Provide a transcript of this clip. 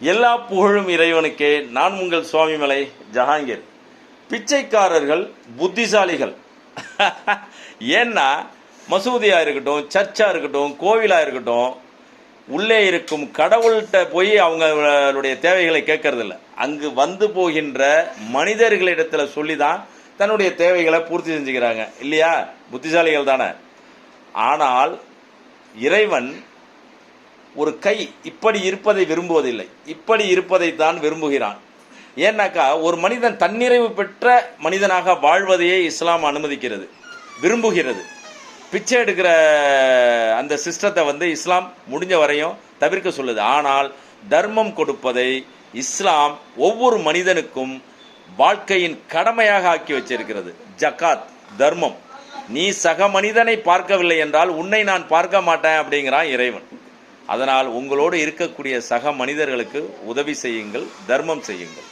எல்லா புகழும் இறைவனுக்கே. நான் உங்கள் சுவாமிமலை ஜஹாங்கீர். பிச்சைக்காரர்கள் புத்திசாலிகள். ஏன்னா மசூதியாக இருக்கட்டும் சர்ச்சாக இருக்கட்டும் கோவிலாக இருக்கட்டும் உள்ளே இருக்கும் கடவுள்கிட்ட போய் அவங்களுடைய தேவைகளை கேட்கறதில்ல. அங்கு வந்து போகின்ற மனிதர்களிடத்தில் சொல்லி தான் தன்னுடைய தேவைகளை பூர்த்தி செஞ்சுக்கிறாங்க. இல்லையா? புத்திசாலிகள் தானே. ஆனால் இறைவன் ஒரு கை இப்படி இருப்பதை விரும்புவதில்லை. இப்படி இருப்பதை தான் விரும்புகிறான். ஏன்னாக்கா ஒரு மனிதன் தன்னிறைவு பெற்ற மனிதனாக வாழ்வதையே இஸ்லாம் அனுமதிக்கிறது விரும்புகிறது. பிச்சை எடுக்கிற அந்த சிஸ்டத்தை வந்து இஸ்லாம் முடிஞ்ச வரையும் தவிர்க்க சொல்லுது. ஆனால் தர்மம் கொடுப்பதை இஸ்லாம் ஒவ்வொரு மனிதனுக்கும் வாழ்க்கையின் கடமையாக ஆக்கி வச்சிருக்கிறது. ஜகாத் தர்மம். நீ சக மனிதனை பார்க்கவில்லை என்றால் உன்னை நான் பார்க்க மாட்டேன் அப்படிங்கிறான் இறைவன். அதனால் உங்களோடு இருக்கக்கூடிய சக மனிதர்களுக்கு உதவி செய்யுங்கள் தர்மம் செய்யுங்கள்.